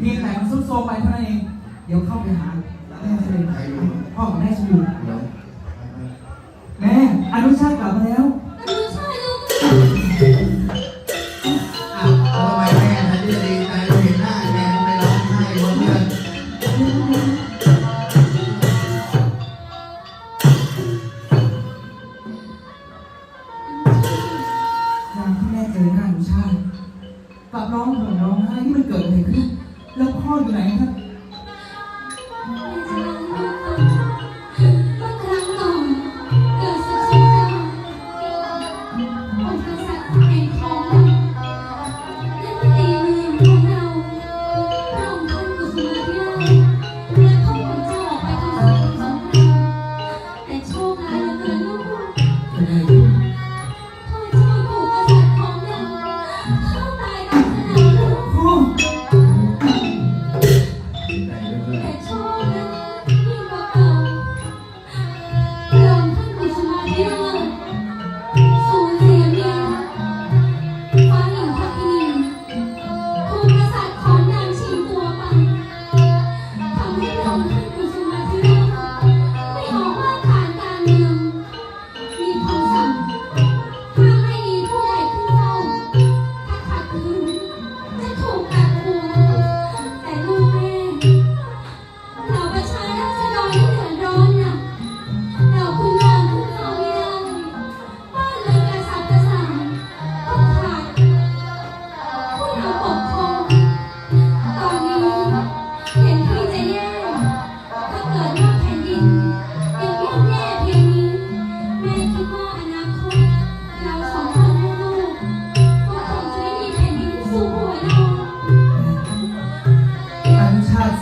เพียงแต่มันซุดโทรมไปเท่านั้นเอง เดี๋ยวเข้าไปหาแม่เลยพ่อกับแม่ฉันอยู่แม่อนุชาติกลับมาแล้วอนุชาลูกอ้าวทำไมแม่ทันทีดีใจเห็นหน้าแม่ทำไมร้องไห้วะเพื่อนยามที่แม่เจอหน้าอนุชาติกลับร้องห่มร้องไห้ที่มันเกิดอะไรขึ้น แล้วพ่ออยู่ไหนครับ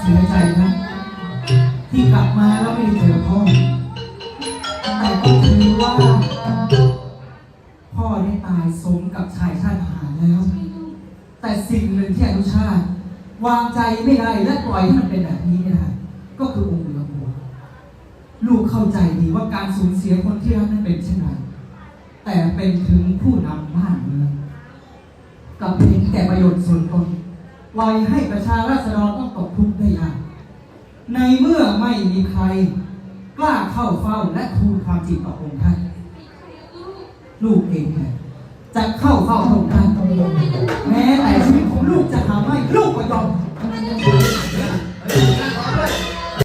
เสียใจนะ ที่กลับมาแล้วไม่ได้เจอพ่อ แต่ก็ถือว่า พ่อได้ตายสมกับชายชาติทหารแล้ว แต่สิ่งหนึ่งที่อนุชาติ วางใจไม่ได้และปล่อยให้มันเป็นแบบนี้ไม่ได้ก็คือองค์หนือหัวลูกเข้าใจดีว่าการสูญเสียคนที่รักนั้นเป็นเช่นไรแต่เป็นถึงผู้นำบ้านเมืองกลับเห็นแก่ประโยชน์ส่วนตน ปล่อยให้ประชาราษฎรต้องตกทุกข์ได้ยากในเมื่อไม่มีใครกล้าเข้าเฝ้าและทูลความจริงต่อองค์ท่านลูกเองจะเข้าเฝ้าพระองค์ท่านแม้แต่